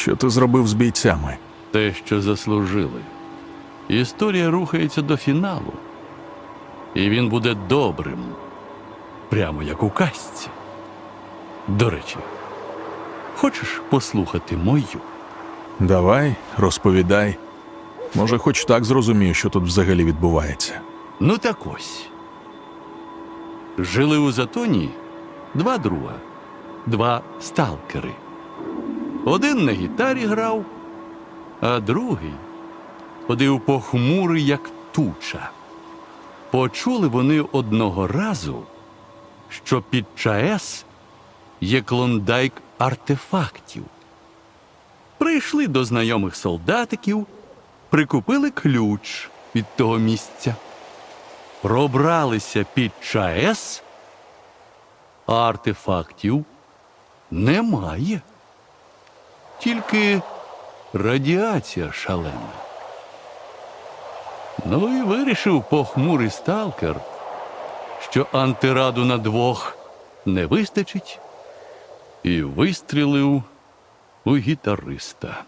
Що ти зробив з бійцями? те, що заслужили. Історія рухається до фіналу, і він буде добрим, прямо як у казці. До речі, хочеш послухати мою? Давай, розповідай. Може, хоч так зрозумію, що тут взагалі відбувається. Ну так ось. Жили у Затоні два друга, два сталкери. Один на гітарі грав, а другий ходив похмурий, як туча. Почули вони одного разу, що під ЧАЕС є клондайк артефактів. Прийшли до знайомих солдатиків, прикупили ключ від того місця пробралися під ЧАЕС, а артефактів немає. Тільки радіація шалена. Ну і вирішив похмурий сталкер, що антираду на двох не вистачить, і вистрілив у гітариста.